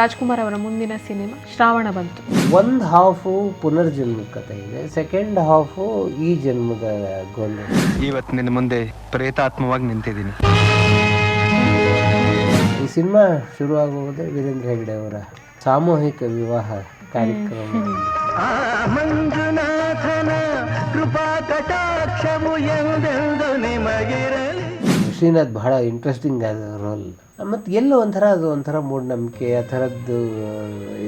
ರಾಜ್ಕುಮಾರ್ ಅವರ ಮುಂದಿನ ಸಿನಿಮಾ ಶ್ರಾವಣ ಬಂತು. ಒಂದು ಹಾಫು ಪುನರ್ಜನ್ಮ ಕಥೆ ಇದೆ ಸೆಕೆಂಡ್ ಹಾಫು ಈ ಜನ್ಮದ ಗೊಂದಲ ಇವತ್ತು ನಿನ್ನ ಮುಂದೆ ಪ್ರೇತಾತ್ಮವಾಗಿ ನಿಂತಿದ್ದೀನಿ. ಈ ಸಿನಿಮಾ ಶುರುವಾಗುವುದೇ ವೀರೇಂದ್ರ ಹೆಗ್ಡೆ ಅವರ ಸಾಮೂಹಿಕ ವಿವಾಹ ಕಾರ್ಯಕ್ರಮ ಶ್ರೀನಾಥ್ ಬಹಳ ಇಂಟ್ರೆಸ್ಟಿಂಗ್ ಆದ ರೋಲ್ ಮತ್ತು ಎಲ್ಲೋ ಒಂಥರ ಅದು ಒಂಥರ ಮೂಢನಂಬಿಕೆ ಆ ಥರದ್ದು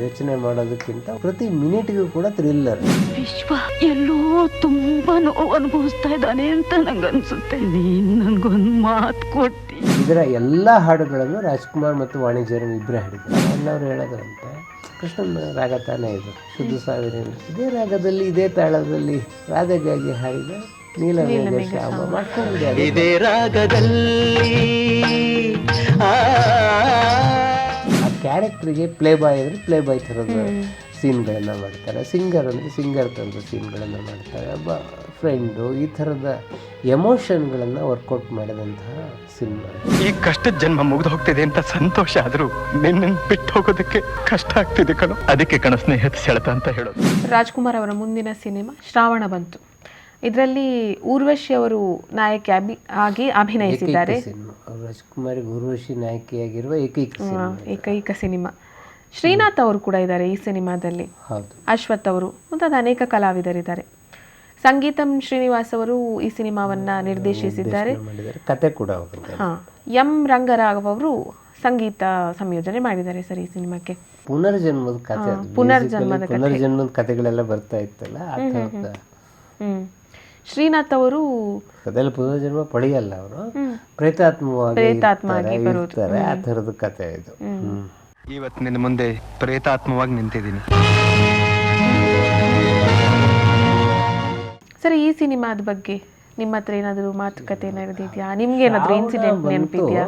ಯೋಚನೆ ಮಾಡೋದಕ್ಕಿಂತ ಪ್ರತಿ ಮಿನಿಟ್ಗೂ ಕೂಡ ಥ್ರಿಲ್ಲರ್. ವಿಶ್ವ ಎಲ್ಲೋ ತುಂಬಾ ನೋವು ಅನುಭವಿಸ್ತಾ ಇದ್ದಾನೆ ಅಂತ ನಂಗನ್ಸುತ್ತೆ. ನೀನು ನನಗೊಂದು ಮಾತು ಕೊಟ್ಟಿ. ಇದರ ಎಲ್ಲ ಹಾಡುಗಳನ್ನು ರಾಜ್ಕುಮಾರ್ ಮತ್ತು ವಾಣಿಜ್ಯರು ಇಬ್ಬರೇ ಹಾಡಿದ್ದಾರೆ. ಅಣ್ಣವ್ರು ಹೇಳೋದ್ರಂತೆ ಕೃಷ್ಣನ ರಾಗ ತಾನೇ ಇದು. ಶುದ್ಧ ಸಾವಿರ ಇದೇ? ರಾಗದಲ್ಲಿ ಇದೇ ತಾಳದಲ್ಲಿ ರಾಧೆಗಾಗಿ ಹಾಡಿದ ನೀಲಮೇಘ ಶ್ಯಾಮ. ಮಾಡ್ಕೊಂಡಿದ್ದಾರೆ. ಇದೇ ರಾಗದಲ್ಲಿ ಆ ಆ ಕ್ಯಾರೆಕ್ಟ್ರಿಗೆ ಪ್ಲೇ ಬಾಯ್ ಅಂದರೆ ಪ್ಲೇ ಬಾಯ್ ಥರದ ಸೀನ್ಗಳನ್ನು ಮಾಡ್ತಾರೆ. ಸಿಂಗರ್ ಅಂದರೆ ಸಿಂಗರ್ ಥರದ ಸೀನ್ಗಳನ್ನು ಮಾಡ್ತಾರೆ. ಒಬ್ಬ ಫ್ರೆಂಡು ಈ ಥರದ ಎಮೋಷನ್ಗಳನ್ನು ವರ್ಕೌಟ್ ಮಾಡಿದಂತಹ ಸಿನಿಮಾ ಈ ಕಷ್ಟದ ಜನ್ಮ ಮುಗಿದು ಹೋಗ್ತಿದೆ ಅಂತ ಸಂತೋಷ ಆದರೂ ನಿನ್ನ ಬಿಟ್ಟು ಹೋಗೋದಕ್ಕೆ ಕಷ್ಟ ಆಗ್ತಿದೆ ಕಣೋ. ಅದಕ್ಕೆ ಕಣ ಸ್ನೇಹಿತ ಸೆಳೆತ ಅಂತ ಹೇಳೋದು. ರಾಜ್ಕುಮಾರ್ ಅವರ ಮುಂದಿನ ಸಿನಿಮಾ ಶ್ರಾವಣ ಬಂತು. ಇದರಲ್ಲಿ ಊರ್ವಶಿ ಅವರು ನಾಯಕಿ ಅಭಿ ಆಗಿ ಅಭಿನಯಿಸಿದ್ದಾರೆ. ರಾಜ್ಕುಮಾರಿ ಊರ್ವಶಿ ನಾಯಕಿಯಾಗಿರುವ ಏಕೈಕ ಏಕೈಕ ಸಿನಿಮಾ. ಶ್ರೀನಾಥ್ ಅವರು ಕೂಡ ಇದ್ದಾರೆ ಈ ಸಿನಿಮಾದಲ್ಲಿ. ಅಶ್ವಥ್ ಅವರು ಮುಂತಾದ ಅನೇಕ ಕಲಾವಿದರಿದ್ದಾರೆ. ಸಂಗೀತಂ ಶ್ರೀನಿವಾಸ್ ಅವರು ಈ ಸಿನಿಮಾವನ್ನ ನಿರ್ದೇಶಿಸಿದ್ದಾರೆ. ಕತೆ ಕೂಡ ಹಾ ಎಂ ರಂಗರಾವ್ ಅವರು ಸಂಗೀತ ಸಂಯೋಜನೆ ಮಾಡಿದ್ದಾರೆ ಸರ್ ಈ ಸಿನಿಮಾಕ್ಕೆ. ಪುನರ್ಜನ್ಮದ ಕಥೆ. ಪುನರ್ಜನ್ಮದ ಪುನರ್ಜನ್ಮದ ಕತೆಗಳೆಲ್ಲ ಬರ್ತಾ ಇತ್ತಲ್ಲ ಹ್ಮ್. ಶ್ರೀನಾಥ್ ಅವರು ಅದೆಲ್ಲ ಪುನರ್ಜನ್ಮ ಪಡೆಯಲ್ಲ ಅವರು. ಪ್ರೇತಾತ್ಮವಾಗಿ ಇರ್ತಾರೆ, ಆ ಥರದ ಕತೆ ಇದು. ಹ್ಮ್. ಇವತ್ತು ನಿನ್ನ ಮುಂದೆ ಪ್ರೇತಾತ್ಮವಾಗಿ ನಿಂತಿದ್ದೀನಿ. ಸರಿ ಈ ಸಿನಿಮಾದ ಬಗ್ಗೆ ನಿಮ್ಮ ಹತ್ರ ಏನಾದರೂ ಮಾತುಕತೆ ನಡೆದಿದೆಯಾ ನಿಮ್ಗೆ ಏನಾದರೂ ಇನ್ಸಿಡೆಂಟ್ ನೆನಪಿದ್ಯಾ?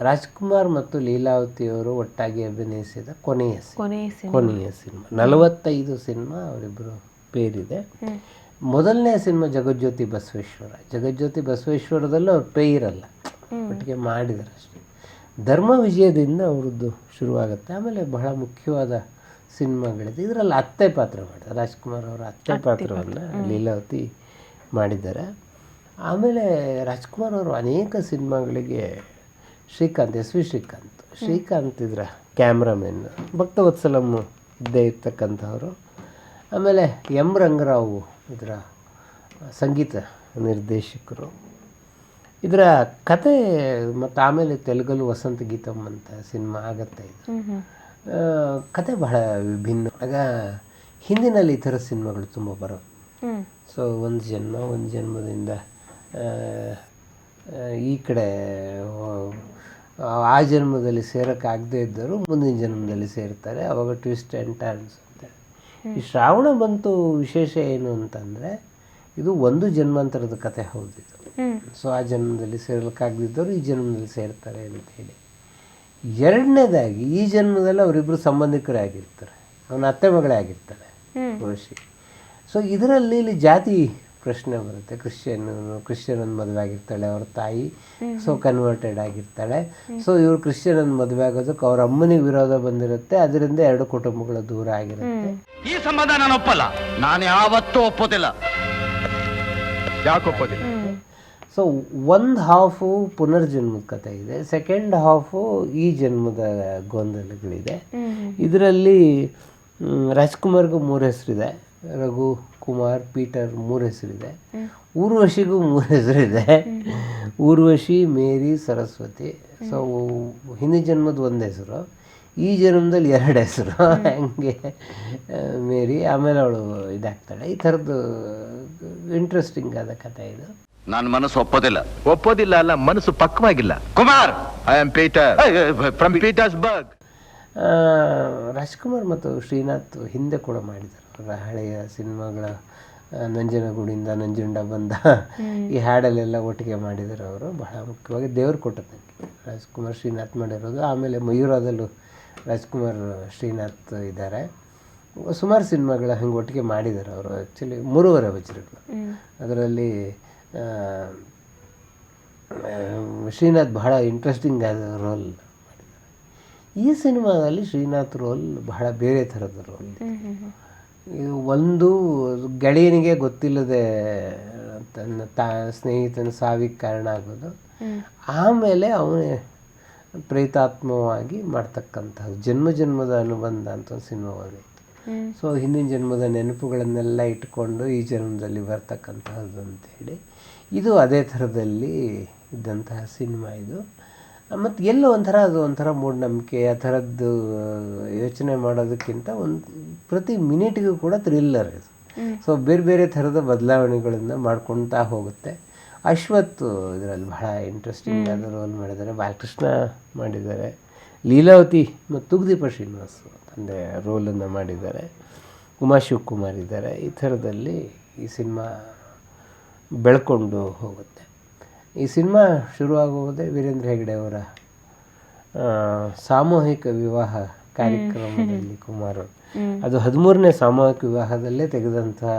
ರಾಜ್ಕುಮಾರ್ ಮತ್ತು ಲೀಲಾವತಿ ಅವರು ಒಟ್ಟಾಗಿ ಅಭಿನಯಿಸಿದ ಕೊನೆಯ ಸಿನಿಮಾ. ಕೊನೆಯ ಸಿನಿಮಾ. ಕೊನೆಯ ಸಿನಿಮಾ. ನಲವತ್ತೈದು ಸಿನಿಮಾ ಅವರಿಬ್ಬರು ಪೇರಿದೆ. ಮೊದಲನೇ ಸಿನಿಮಾ ಜಗಜ್ಯೋತಿ ಬಸವೇಶ್ವರ. ಜಗಜ್ಯೋತಿ ಬಸವೇಶ್ವರದಲ್ಲೂ ಅವ್ರು ಪೇ ಇರಲ್ಲ ಒಟ್ಟಿಗೆ ಮಾಡಿದ್ದಾರೆ ಅಷ್ಟೇ. ಧರ್ಮ ವಿಜಯದಿಂದ ಅವ್ರದ್ದು ಶುರುವಾಗುತ್ತೆ. ಆಮೇಲೆ ಬಹಳ ಮುಖ್ಯವಾದ ಸಿನಿಮಾಗಳಿದೆ. ಇದರಲ್ಲಿ ಅತ್ತೆ ಪಾತ್ರ ಮಾಡಿದ್ದಾರೆ. ರಾಜ್ಕುಮಾರ್ ಅವರ ಅತ್ತೆ ಪಾತ್ರವನ್ನು ಲೀಲಾವತಿ ಮಾಡಿದ್ದಾರೆ. ಆಮೇಲೆ ರಾಜ್ಕುಮಾರ್ ಅವರು ಅನೇಕ ಸಿನಿಮಾಗಳಿಗೆ ಶ್ರೀಕಾಂತ್ ಎಸ್ ವಿ ಶ್ರೀಕಾಂತ್. ಶ್ರೀಕಾಂತ್ ಇದರ ಕ್ಯಾಮ್ರಾಮೆನ್. ಭಕ್ತವತ್ಸಲಂ ಇದ್ದೇ ಇರ್ತಕ್ಕಂಥವ್ರು. ಆಮೇಲೆ ಎಂ ರಂಗರಾವ್ ಇದರ ಸಂಗೀತ ನಿರ್ದೇಶಕರು. ಇದರ ಕತೆ ಮತ್ತು ಆಮೇಲೆ ತೆಲುಗಲ್ಲಿ ವಸಂತ ಗೀತಮ್ ಅಂತ ಸಿನಿಮಾ ಆಗತ್ತೆ ಇದು. ಕತೆ ಬಹಳ ವಿಭಿನ್ನ. ಆಗ ಹಿಂದಿನಲ್ಲಿ ಈ ಥರ ಸಿನಿಮಾಗಳು ತುಂಬ ಬರೋದು. ಸೊ ಒಂದು ಜನ್ಮ ಒಂದು ಜನ್ಮದಿಂದ ಈ ಕಡೆ ಆ, ಜನ್ಮದಲ್ಲಿ ಸೇರೋಕ್ಕಾಗದೇ ಇದ್ದರು ಮುಂದಿನ ಜನ್ಮದಲ್ಲಿ ಸೇರ್ತಾರೆ. ಅವಾಗ ಟ್ವಿಸ್ಟ್ ಆ್ಯಂಡ್ ಟರ್ನ್ಸ್ ಈ ಶ್ರಾವಣ ಬಂತು ವಿಶೇಷ ಏನು ಅಂತಂದರೆ ಇದು ಒಂದು ಜನ್ಮಾಂತರದ ಕತೆ ಹೌದು ಸೊ ಆ ಜನ್ಮದಲ್ಲಿ ಸೇರ್ಲಿಕ್ಕಾಗದಿದ್ದವರು ಈ ಜನ್ಮದಲ್ಲಿ ಸೇರ್ತಾರೆ ಅಂತ ಹೇಳಿ. ಎರಡನೇದಾಗಿ ಈ ಜನ್ಮದಲ್ಲಿ ಅವರಿಬ್ಬರು ಸಂಬಂಧಿಕರೇ ಆಗಿರ್ತಾರೆ. ಅವನ ಅತ್ತೆ ಮಗಳೇ ಆಗಿರ್ತಾರೆ ಋಷಿ. ಸೊ ಇದರಲ್ಲಿ ಇಲ್ಲಿ ಜಾತಿ ಪ್ರಶ್ನೆ ಬರುತ್ತೆ. ಕ್ರಿಶ್ಚಿಯನ್ ಕ್ರಿಶ್ಚಿಯನ್ ಒಂದು ಮದುವೆ ಆಗಿರ್ತಾಳೆ ಅವ್ರ ತಾಯಿ. ಸೊ ಕನ್ವರ್ಟೆಡ್ ಆಗಿರ್ತಾಳೆ. ಸೊ ಇವ್ರು ಕ್ರಿಶ್ಚಿಯನ್ ಒಂದು ಮದುವೆ ಆಗೋದಕ್ಕೆ ಅವ್ರ ಅಮ್ಮನಿಗೆ ವಿರೋಧ ಬಂದಿರುತ್ತೆ. ಅದರಿಂದ ಎರಡು ಕುಟುಂಬಗಳು ದೂರ ಆಗಿರುತ್ತೆ. ಈ ಸಂಬಂಧ ನಾನು ಒಪ್ಪಲ್ಲ. ನಾನು ಯಾವತ್ತೂ ಒಪ್ಪೋದಿಲ್ಲ. ಯಾಕೆ ಒಪ್ಪೋದಿಲ್ಲ? ಸೊ ಒಂದು ಹಾಫು ಪುನರ್ಜನ್ಮದ ಕಥೆ ಇದೆ. ಸೆಕೆಂಡ್ ಹಾಫು ಈ ಜನ್ಮದ ಗೊಂದಲಗಳಿದೆ. ಇದರಲ್ಲಿ ರಾಜ್ಕುಮಾರ್ಗೂ ಮೂರು ಹೆಸರಿದೆ. ರಘು ಕುಮಾರ್ ಪೀಟರ್ ಮೂರು ಹೆಸರಿದೆ. ಊರ್ವಶಿಗೂ ಮೂರು ಹೆಸರಿದೆ. ಊರ್ವಶಿ ಮೇರಿ ಸರಸ್ವತಿ. ಸೊ ಹಿಂದಿನ ಜನ್ಮದ ಒಂದು ಹೆಸರು. ಈ ಜನ್ಮದಲ್ಲಿ ಎರಡು ಹೆಸರು. ಹಂಗೆ ಮೇರಿ ಆಮೇಲೆ ಅವಳು ಇದಾಗ್ತಾಳೆ. ಈ ಥರದ್ದು ಇಂಟ್ರೆಸ್ಟಿಂಗ್ ಆದ ಕಥೆ ಇದು. ನನ್ನ ಮನಸ್ಸು ಒಪ್ಪೋದಿಲ್ಲ. ಒಪ್ಪೋದಿಲ್ಲ ಅಲ್ಲ ಮನಸ್ಸು ಪಕ್ವಾಗಿಲ್ಲ. Kumar! I am Peter from Petersburg Rajkumar ಮತ್ತು ಶ್ರೀನಾಥ್ ಹಿಂದೆ ಕೂಡ ಮಾಡಿದ್ದಾರೆ. ಹಳೆಯ ಸಿನಿಮಾಗಳ ನಂಜನಗೂಡಿಂದ ನಂಜುಂಡ ಬಂದ ಈ ಹಾಡಲ್ಲೆಲ್ಲ ಒಟ್ಟಿಗೆ ಮಾಡಿದರು ಅವರು. ಬಹಳ ಮುಖ್ಯವಾಗಿ ದೇವರು ಕೊಟ್ಟದ್ದು ರಾಜ್ಕುಮಾರ್ ಶ್ರೀನಾಥ್ ಮಾಡಿರೋದು. ಆಮೇಲೆ ಮಯೂರದಲ್ಲೂ ರಾಜ್ಕುಮಾರ್ ಶ್ರೀನಾಥ್ ಇದ್ದಾರೆ. ಸುಮಾರು ಸಿನಿಮಾಗಳ ಹಂಗೆ ಒಟ್ಟಿಗೆ ಮಾಡಿದ್ದಾರೆ ಅವರು. ಆ್ಯಕ್ಚುಲಿ ಮೂರುವರೆ ವಜ್ರಗಳು. ಅದರಲ್ಲಿ ಶ್ರೀನಾಥ್ ಬಹಳ ಇಂಟ್ರೆಸ್ಟಿಂಗ್ ಆದ ರೋಲ್ ಮಾಡಿದ್ದಾರೆ. ಈ ಸಿನಿಮಾದಲ್ಲಿ ಶ್ರೀನಾಥ್ ರೋಲ್ ಬಹಳ ಬೇರೆ ಥರದ ರೋಲ್ ಒಂದು ಗೆಳೆಯನಿಗೆ ಗೊತ್ತಿಲ್ಲದೆ ತನ್ನ ತಾ ಸ್ನೇಹಿತನ ಸಾವಿಗೆ ಕಾರಣ ಆಗೋದು. ಆಮೇಲೆ ಅವನೇ ಪ್ರೇತಾತ್ಮವಾಗಿ ಮಾಡ್ತಕ್ಕಂಥದ್ದು ಜನ್ಮ ಜನ್ಮದ ಅನುಬಂಧ ಅಂತ ಒಂದು ಸಿನಿಮಾ ಬಂದಿತ್ತು. ಸೊ ಹಿಂದಿನ ಜನ್ಮದ ನೆನಪುಗಳನ್ನೆಲ್ಲ ಇಟ್ಕೊಂಡು ಈ ಜನ್ಮದಲ್ಲಿ ಬರ್ತಕ್ಕಂತಹದ್ದು ಅಂತೇಳಿ ಇದು ಅದೇ ಥರದಲ್ಲಿ ಇದ್ದಂತಹ ಸಿನಿಮಾ ಇದು. ಮತ್ತು ಎಲ್ಲೋ ಒಂಥರ ಅದು ಒಂಥರ ಮೂಢನಂಬಿಕೆ ಆ ಥರದ್ದು ಯೋಚನೆ ಮಾಡೋದಕ್ಕಿಂತ ಒಂದು ಪ್ರತಿ ಮಿನಿಟ್ಗೂ ಕೂಡ ಥ್ರಿಲ್ಲರ್ ಇದು. ಸೊ ಬೇರೆ ಬೇರೆ ಥರದ ಬದಲಾವಣೆಗಳನ್ನು ಮಾಡ್ಕೊಳ್ತಾ ಹೋಗುತ್ತೆ. ಅಶ್ವಥ್ ಇದರಲ್ಲಿ ಬಹಳ ಇಂಟ್ರೆಸ್ಟಿಂಗ್ ಆದ ರೋಲ್ ಮಾಡಿದ್ದಾರೆ. ಬಾಲಕೃಷ್ಣ ಮಾಡಿದ್ದಾರೆ. ಲೀಲಾವತಿ ಮತ್ತು ತುಗ್ದೀಪ ಶ್ರೀನಿವಾಸ್ ಅಂದರೆ ರೋಲನ್ನು ಮಾಡಿದ್ದಾರೆ. ಉಮಾ ಶಿವಕುಮಾರ್ ಇದ್ದಾರೆ. ಈ ಥರದಲ್ಲಿ ಈ ಸಿನಿಮಾ ಬೆಳ್ಕೊಂಡು ಹೋಗುತ್ತೆ. ಈ ಸಿನಿಮಾ ಶುರುವಾಗುವುದೇ ವೀರೇಂದ್ರ ಹೆಗಡೆ ಅವರ ಆ, ಸಾಮೂಹಿಕ ವಿವಾಹ ಕಾರ್ಯಕ್ರಮದಲ್ಲಿ ಕುಮಾರ್ ಅದು ಹದಿಮೂರನೇ ಸಾಮೂಹಿಕ ವಿವಾಹದಲ್ಲೇ ತೆಗೆದಂತಹ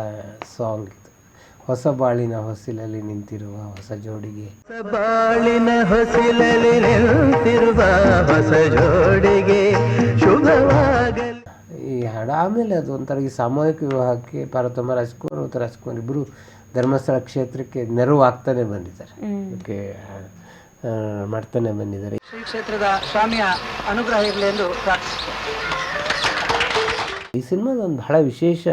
ಸಾಂಗ್ ಇದು. ಹೊಸ ಬಾಳಿನ ಹೊಸಿಲಲ್ಲಿ ನಿಂತಿರುವ ಹೊಸ ಜೋಡಿಗೆ. ಬಾಳಿನ ಹೊಸಿಲಲ್ಲಿ ನಿಂತಿರುವ ಹೊಸ ಜೋಡಿಗೆ ಶುಭವಾಗಲಿ. ಈ ಹಾಡು ಆಮೇಲೆ ಅದು ಒಂಥರ ಈ ಸಾಮೂಹಿಕ ವಿವಾಹಕ್ಕೆ ಪಾರ್ವತಮ್ಮ ರಾಜ್ಕುಮಾರ್ ಮತ್ತು ರಾಜ್ಕುಮಾರ್ ಇಬ್ಬರು ಧರ್ಮಸ್ಥಳ ಕ್ಷೇತ್ರಕ್ಕೆ ನೆರವು ಆಗ್ತಾನೆ ಬಂದಿದ್ದಾರೆ ಅದಕ್ಕೆ ಮಾಡ್ತಾನೆ ಬಂದಿದ್ದಾರೆ. ಶ್ರೀ ಕ್ಷೇತ್ರದ ಸ್ವಾಮಿಯ ಅನುಗ್ರಹ ಇರಲಿ ಎಂದು ಈ ಸಿನಿಮಾದ ಒಂದು ಬಹಳ ವಿಶೇಷ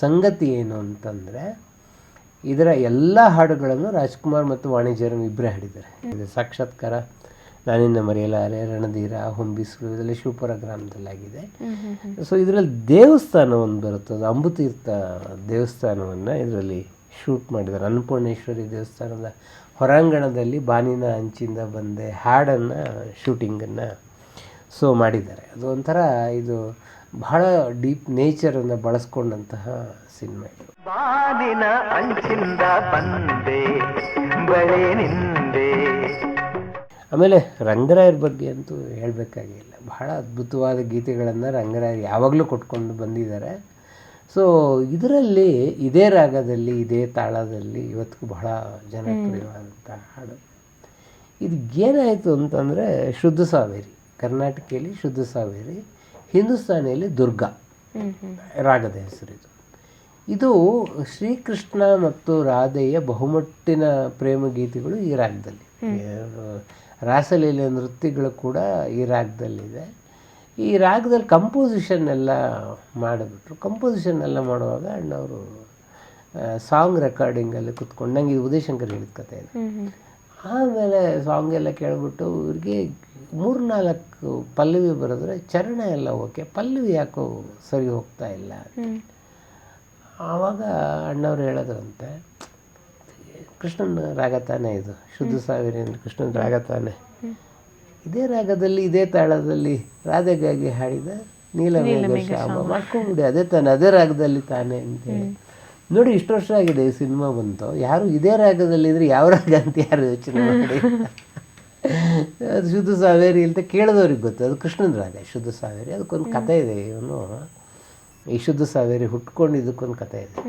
ಸಂಗತಿ ಏನು ಅಂತಂದರೆ ಇದರ ಎಲ್ಲ ಹಾಡುಗಳನ್ನು ರಾಜ್ಕುಮಾರ್ ಮತ್ತು ವಾಣಿಜ್ಯರನ್ನು ಇಬ್ಬರೇ ಹಾಡಿದ್ದಾರೆ. ಇದು ಸಾಕ್ಷಾತ್ಕಾರ ನಾನಿನ್ನ ಮರೆಯಲಾರೆ ರಣಧೀರ ಹೊಂಬಿಸಲು ಇದೆಲ್ಲ ಶಿವಪುರ ಗ್ರಾಮದಲ್ಲಾಗಿದೆ. ಸೊ ಇದರಲ್ಲಿ ದೇವಸ್ಥಾನ ಒಂದು ಬರುತ್ತೆ ಅದು ಅಂಬುತೀರ್ಥ ದೇವಸ್ಥಾನವನ್ನು ಇದರಲ್ಲಿ ಶೂಟ್ ಮಾಡಿದ್ದಾರೆ. ಅನ್ನಪೂರ್ಣೇಶ್ವರಿ ದೇವಸ್ಥಾನದ ಹೊರಾಂಗಣದಲ್ಲಿ ಬಾನಿನ ಅಂಚಿಂದ ಬಂದೆ ಹಾಡನ್ನು ಶೂಟಿಂಗನ್ನು ಸೊ ಮಾಡಿದ್ದಾರೆ. ಅದು ಒಂಥರ ಇದು ಬಹಳ ಡೀಪ್ ನೇಚರನ್ನು ಬಳಸ್ಕೊಂಡಂತಹ ಸಿನಿಮಾ ಇದು. ಬಾನಿನ ಅಂಚಿಂದ ಬಂದೆ ಬಳೆ ನಿಂದೆ. ಆಮೇಲೆ ರಂಗರಾಯರ ಬಗ್ಗೆ ಅಂತೂ ಹೇಳಬೇಕಾಗಿಲ್ಲ. ಬಹಳ ಅದ್ಭುತವಾದ ಗೀತೆಗಳನ್ನು ರಂಗರಾಯರು ಯಾವಾಗಲೂ ಕೊಟ್ಕೊಂಡು ಬಂದಿದ್ದಾರೆ. ಸೊ ಇದರಲ್ಲಿ ಇದೇ ರಾಗದಲ್ಲಿ ಇದೇ ತಾಳದಲ್ಲಿ ಇವತ್ತಿಗೂ ಬಹಳ ಜನಪ್ರಿಯವಾದಂಥ ಹಾಡು. ಇದು ಏನಾಯಿತು ಅಂತಂದರೆ ಶುದ್ಧ ಸಾವೇರಿ. ಕರ್ನಾಟಕದಲ್ಲಿ ಶುದ್ಧ ಸಾವೇರಿ ಹಿಂದೂಸ್ತಾನಿಯಲ್ಲಿ ದುರ್ಗಾ. ರಾಗದ ಹೆಸರು ಇದು. ಇದು ಶ್ರೀಕೃಷ್ಣ ಮತ್ತು ರಾಧೆಯ ಬಹುಮಟ್ಟಿನ ಪ್ರೇಮ ಗೀತೆಗಳು ಈ ರಾಗದಲ್ಲಿ. ರಾಸಲೀಲೆ ನೃತ್ಯಗಳು ಕೂಡ ಈ ರಾಗದಲ್ಲಿದೆ. ಈ ರಾಗದಲ್ಲಿ ಕಂಪೋಸಿಷನ್ ಎಲ್ಲ ಮಾಡಿಬಿಟ್ರು. ಕಂಪೋಸಿಷನ್ ಎಲ್ಲ ಮಾಡುವಾಗ ಅಣ್ಣವರು ಸಾಂಗ್ ರೆಕಾರ್ಡಿಂಗಲ್ಲಿ ಕುತ್ಕೊಂಡು ನಂಗೆ ಇದು ಉದಯಶಂಕರ್ ಹೇಳಿದ ಕತೆ ಇದು. ಆಮೇಲೆ ಸಾಂಗ್ ಎಲ್ಲ ಕೇಳಿಬಿಟ್ಟು ಇವ್ರಿಗೆ ಮೂರ್ನಾಲ್ಕು ಪಲ್ಲವಿ ಬರೆದ್ರೆ ಚರಣ ಎಲ್ಲ ಓಕೆ ಪಲ್ಲವಿ ಯಾಕೋ ಸರಿ ಹೋಗ್ತಾ ಇಲ್ಲ ಆವಾಗ ಅಣ್ಣವ್ರು ಹೇಳೋದ್ರಂತೆ ಕೃಷ್ಣನ ರಾಗ ತಾನೇ ಇದು ಶುದ್ಧ ಸಾವಿರ ಅಂದರೆ ಕೃಷ್ಣನ ರಾಗ ತಾನೇ ಇದೇ ರಾಗದಲ್ಲಿ ಇದೇ ತಾಳದಲ್ಲಿ ರಾಧೆಗಾಗಿ ಹಾಡಿದ ನೀಲಮೇಘ ಶ್ಯಾಮ ಮಾಡ್ಕೊಂಡ್ಬಿಡಿ ಅದೇ ತಾನೆ ಅದೇ ರಾಗದಲ್ಲಿ ತಾನೇ ಅಂತೇಳಿ. ನೋಡಿ ಇಷ್ಟು ವರ್ಷ ಆಗಿದೆ ಈ ಸಿನಿಮಾ ಬಂತು. ಯಾರು ಇದೇ ರಾಗದಲ್ಲಿ ಇದ್ರೆ ಯಾವ ರಾಗ ಅಂತ ಯಾರು ಯೋಚನೆ ಮಾಡಿ? ಅದು ಶುದ್ಧ ಸಾವೇರಿ ಅಂತ ಕೇಳಿದವ್ರಿಗೆ ಗೊತ್ತು. ಅದು ಕೃಷ್ಣನ ರಾಗ ಶುದ್ಧ ಸಾವೇರಿ. ಅದಕ್ಕೊಂದು ಕತೆ ಇದೆ ಇವನು. ಈ ಶುದ್ಧ ಸಾವೇರಿ ಹುಟ್ಕೊಂಡಿದ್ದಕ್ಕೊಂದು ಕತೆ ಇದೆ.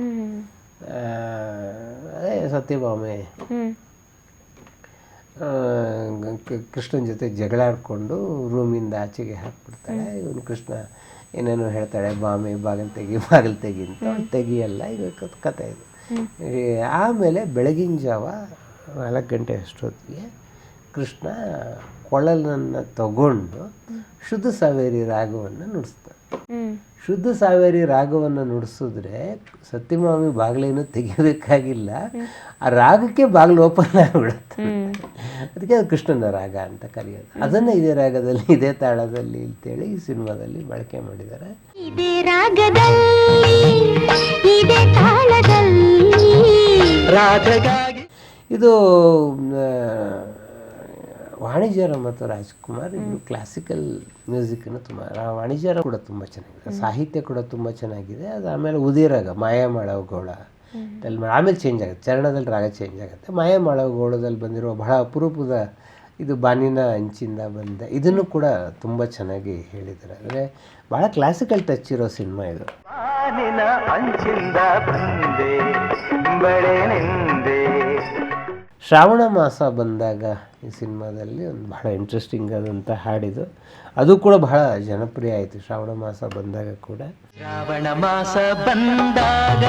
ಅದೇ ಸತ್ಯಭಾಮೆ. ಕೃಷ್ಣನ ಜೊತೆ ಜಗಳಾಡಿಕೊಂಡು ರೂಮಿಂದ ಆಚೆಗೆ ಹಾಕ್ಬಿಡ್ತಾಳೆ. ಇವನು ಕೃಷ್ಣ ಏನೇನೋ ಹೇಳ್ತಾಳೆ ಬಾಮೆ ಬಾಗಿಲು ತೆಗಿ ಬಾಗಿಲು ತೆಗಿ ಅಂತ. ತೆಗಿಯಲ್ಲ ಇದು ಕ- ಕತೆ ಇದು. ಆಮೇಲೆ ಬೆಳಗಿನ ಜಾವ ನಾಲ್ಕು ಗಂಟೆ ಅಷ್ಟೊತ್ತಿಗೆ ಕೃಷ್ಣ ಕೊಳಲನ್ನು ತಗೊಂಡು ಶುದ್ಧ ಸಾವೇರಿ ರಾಗವನ್ನು ನುಡಿಸ್ತಾನೆ. ಶುದ್ಧ ಸಾವೇರಿ ರಾಗವನ್ನು ನುಡಿಸಿದ್ರೆ ಸತ್ಯಮಾಮಿ ಬಾಗಿಲೇನು ತೆಗಿಯೋದಕ್ಕಾಗಿಲ್ಲ. ಆ ರಾಗಕ್ಕೆ ಬಾಗಿಲು ಓಪನ್ ಆಗಿಬಿಡುತ್ತೆ. ಅದಕ್ಕೆ ಅದು ಕೃಷ್ಣನ ರಾಗ ಅಂತ ಕರೆಯೋದು. ಅದನ್ನು ಇದೇ ರಾಗದಲ್ಲಿ ಇದೇ ತಾಳದಲ್ಲಿ ಅಂತೇಳಿ ಈ ಸಿನಿಮಾದಲ್ಲಿ ಬಳಕೆ ಮಾಡಿದ್ದಾರೆ. ಇದೇ ರಾಗದಲ್ಲಿ ಇದೇ ತಾಳದಲ್ಲಿ. ಇದು ಆ, ವಾಣಿಜ್ಯರ ಮತ್ತು ರಾಜ್ಕುಮಾರ್ ಇವರು ಕ್ಲಾಸಿಕಲ್ ಮ್ಯೂಸಿಕನ್ನು ತುಂಬ ರಾ- ವಾಣಿಜ್ಯರ ಕೂಡ ತುಂಬ ಚೆನ್ನಾಗಿದೆ. ಸಾಹಿತ್ಯ ಕೂಡ ತುಂಬ ಚೆನ್ನಾಗಿದೆ. ಅದು ಆಮೇಲೆ ಉದಿರಾಗ ಮಾಯ ಮಾಡವಗೋಳ ಅಲ್ಲಿ ಆಮೇಲೆ ಚೇಂಜ್ ಆಗುತ್ತೆ. ಚರಣದಲ್ಲಿ ರಾಗ ಚೇಂಜ್ ಆಗುತ್ತೆ. ಮಾಯ ಮಾಡವಗೋಳದಲ್ಲಿ ಬಂದಿರುವ ಬಹಳ ಅಪರೂಪದ ಇದು ಬಾನಿನ ಅಂಚಿಂದ ಬಂದ ಇದನ್ನು ಕೂಡ ತುಂಬ ಚೆನ್ನಾಗಿ ಹೇಳಿದ್ದಾರೆ. ಅಂದರೆ ಭಾಳ ಕ್ಲಾಸಿಕಲ್ ಟಚ್ ಇರೋ ಸಿನಿಮಾ ಇದು. ಬಾನಿನ ಅಂಚಿಂದ ಬಂದೆ. ಶ್ರಾವಣ ಮಾಸ ಬಂದಾಗ ಈ ಸಿನಿಮಾದಲ್ಲಿ ಒಂದು ಬಹಳ ಇಂಟ್ರೆಸ್ಟಿಂಗ್ ಆದಂಥ ಹಾಡಿದು. ಅದು ಕೂಡ ಬಹಳ ಜನಪ್ರಿಯ ಆಯಿತು. ಶ್ರಾವಣ ಮಾಸ ಬಂದಾಗ ಕೂಡ. ಶ್ರಾವಣ ಮಾಸ ಬಂದಾಗ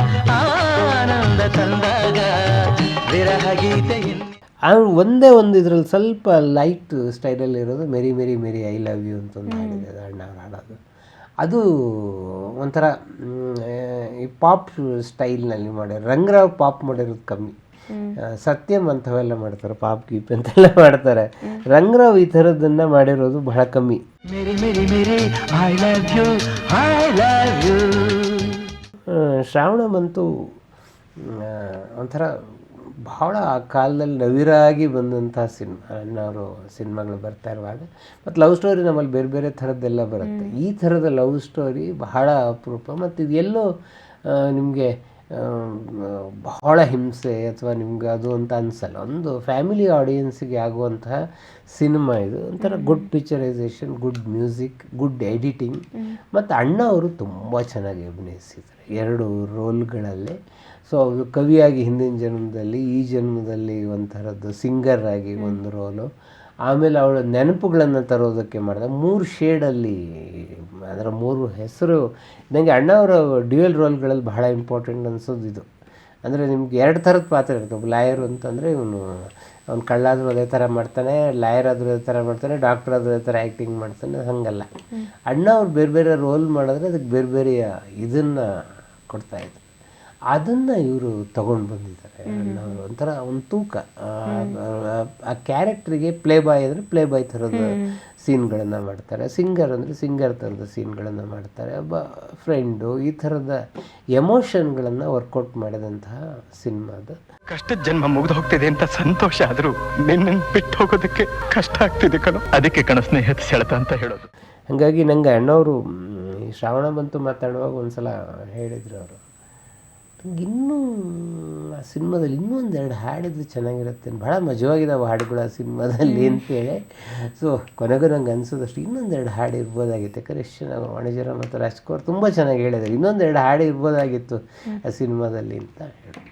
ಆನಂದ ತಂದಾಗ ವಿರಹ ಗೀತೆ ಒಂದೇ ಒಂದು ಇದ್ರಲ್ಲಿ ಸ್ವಲ್ಪ ಲೈಟ್ ಸ್ಟೈಲಲ್ಲಿ ಇರೋದು merry merry merry I love you ಅಂತ ಒಂದು ಹಾಡಿದೆ. ಅದು ಅಣ್ಣ ಅವ್ರು ಹಾಡೋದು. ಅದು ಒಂಥರ ಈ ಪಾಪ್ ಸ್ಟೈಲ್ನಲ್ಲಿ ಮಾಡ್ಯಾರ ರಂಗರಾವ್ ಪಾಪ್ ಮಾಡಿರೋದು ಕಮ್ಮಿ. ಸತ್ಯಂ ಅಂಥವೆಲ್ಲ ಮಾಡ್ತಾರೆ ಪಾಪ್ ಗೀಪ್ ಅಂತೆಲ್ಲ ಮಾಡ್ತಾರೆ. ರಂಗರಾವ್ ಈ ಥರದನ್ನ ಮಾಡಿರೋದು ಬಹಳ ಕಮ್ಮಿ. Mary Mary Mary I love you I love you ಆ, ಶ್ರಾವಣ ಬಂತು ಆ, ಒಂಥರ ಭಾಳ ಆ ಕಾಲದಲ್ಲಿ ನವಿರಾಗಿ ಬಂದಂಥ ಸಿನಿಮಾ ಅಣ್ಣವರು ಸಿನಿಮಾಗಳು ಬರ್ತಾ ಇರುವಾಗ. ಮತ್ತು ಲವ್ ಸ್ಟೋರಿ ನಮ್ಮಲ್ಲಿ ಬೇರೆ ಬೇರೆ ಥರದ್ದೆಲ್ಲ ಬರುತ್ತೆ. ಈ ಥರದ ಲವ್ ಸ್ಟೋರಿ ಬಹಳ ಅಪರೂಪ. ಮತ್ತು ಇದು ಎಲ್ಲೋ ನಿಮಗೆ ಬಹಳ ಹಿಂಸೆ ಅಥವಾ ನಿಮ್ಗೆ ಅದು ಅಂತ ಅನಿಸಲ್ಲ. ಒಂದು ಫ್ಯಾಮಿಲಿ ಆಡಿಯನ್ಸಿಗೆ ಆಗುವಂತಹ ಸಿನಿಮಾ ಇದು. ಒಂಥರ good picturisation good music good editing ಮತ್ತು ಅಣ್ಣ ಅವರು ತುಂಬ ಚೆನ್ನಾಗಿ ಅಭಿನಯಿಸಿದ್ದಾರೆ. ಎರಡು ರೋಲ್ಗಳಲ್ಲಿ. ಸೊ ಅವರು ಕವಿಯಾಗಿ ಹಿಂದಿನ ಜನ್ಮದಲ್ಲಿ ಈ ಜನ್ಮದಲ್ಲಿ ಒಂಥರದ್ದು ಸಿಂಗರ್ ಆಗಿ ಒಂದು ರೋಲು. ಆಮೇಲೆ ಅವಳ ನೆನಪುಗಳನ್ನು ತರೋದಕ್ಕೆ ಮಾಡಿದ. ಮೂರು ಶೇಡಲ್ಲಿ ಅದರ ಮೂರು ಹೆಸರು ನನಗೆ ಅಣ್ಣ ಅವರ ಡ್ಯುಯಲ್ ರೋಲ್ಗಳಲ್ಲಿ ಬಹಳ ಇಂಪಾರ್ಟೆಂಟ್ ಅನ್ಸೋದು ಇದು ಅಂದರೆ ನಿಮ್ಗೆ ಎರಡು ಥರದ ಪಾತ್ರ ಇರುತ್ತೆ. ಒಬ್ಬ ಲಾಯರ್ ಅಂತಂದರೆ ಇವನು ಅವ್ನು ಕಳ್ಳಾದರೂ ಅದೇ ಥರ ಮಾಡ್ತಾನೆ ಲಾಯರ್ ಆದರೂ ಅದೇ ಥರ ಮಾಡ್ತಾನೆ ಡಾಕ್ಟರ್ ಆದರೂ ಅದೇ ಥರ ಆ್ಯಕ್ಟಿಂಗ್ ಮಾಡ್ತಾನೆ ಹಾಗಲ್ಲ. ಅಣ್ಣ ಅವ್ರು ಬೇರೆ ಬೇರೆ ರೋಲ್ ಮಾಡಿದ್ರೆ ಅದಕ್ಕೆ ಬೇರೆ ಬೇರೆಯ ಇದನ್ನು ಕೊಡ್ತಾಯಿದ್ರು ಅದನ್ನು ಇವರು ತಗೊಂಡು ಬಂದಿದ್ದಾರೆ. ಅಣ್ಣವರು ಒಂಥರ ಒಂದು ತೂಕ. ಆ, ಕ್ಯಾರೆಕ್ಟ್ರಿಗೆ ಪ್ಲೇ ಬಾಯ್ ಅಂದರೆ ಪ್ಲೇ ಬಾಯ್ ಥರದ ಸೀನ್ಗಳನ್ನು ಮಾಡ್ತಾರೆ. ಸಿಂಗರ್ ಅಂದರೆ ಸಿಂಗರ್ ಥರದ ಸೀನ್ಗಳನ್ನು ಮಾಡ್ತಾರೆ. ಒಬ್ಬ ಫ್ರೆಂಡು ಈ ಥರದ ಎಮೋಷನ್ಗಳನ್ನು ವರ್ಕೌಟ್ ಮಾಡಿದಂತಹ ಸಿನಿಮಾ ಅದು ಕಷ್ಟದ ಜನ್ಮ ಮುಗಿದು ಹೋಗ್ತಿದೆ ಅಂತ ಸಂತೋಷ ಆದರೂ ನಿನ್ನ ಬಿಟ್ಟು ಹೋಗೋದಕ್ಕೆ ಕಷ್ಟ ಆಗ್ತಿದೆ ಕಣ. ಅದಕ್ಕೆ ಕಣ ಸ್ನೇಹಿತ ಸೆಳೆತ ಅಂತ ಹೇಳೋದು. ಹಾಗಾಗಿ ನಂಗೆ ಅಣ್ಣವರು ಶ್ರಾವಣ ಬಂತು ಮಾತಾಡುವಾಗ ಒಂದು ಸಲ ಹೇಳಿದರು ಅವರು. ಇನ್ನೂ ಆ ಸಿನಿಮಾದಲ್ಲಿ ಇನ್ನೂ ಒಂದೆರಡು ಹಾಡಿದ್ರೆ ಚೆನ್ನಾಗಿರುತ್ತೆ. ಭಾಳ ಮಜವಾಗಿದ್ದಾವೆ ಹಾಡುಗಳು ಆ ಸಿನಿಮಾದಲ್ಲಿ ಅಂತೇಳಿ. ಸೊ ಕೊನೆಗೂ ನಂಗೆ ಅನ್ಸೋದಷ್ಟು ಇನ್ನೊಂದೆರಡು ಹಾಡು ಇರ್ಬೋದಾಗಿತ್ತು. ಯಾಕಂದರೆ ಎಷ್ಟು ಚೆನ್ನಾಗಿ ವಾಣಿಜ್ಯರ ಮತ್ತು ರಾಜ್ಕುಮಾರ್ ತುಂಬ ಚೆನ್ನಾಗಿ ಹೇಳಿದ್ದಾರೆ. ಇನ್ನೊಂದೆರಡು ಹಾಡು ಇರ್ಬೋದಾಗಿತ್ತು ಆ ಸಿನಿಮಾದಲ್ಲಿ ಅಂತ ಹೇಳಿ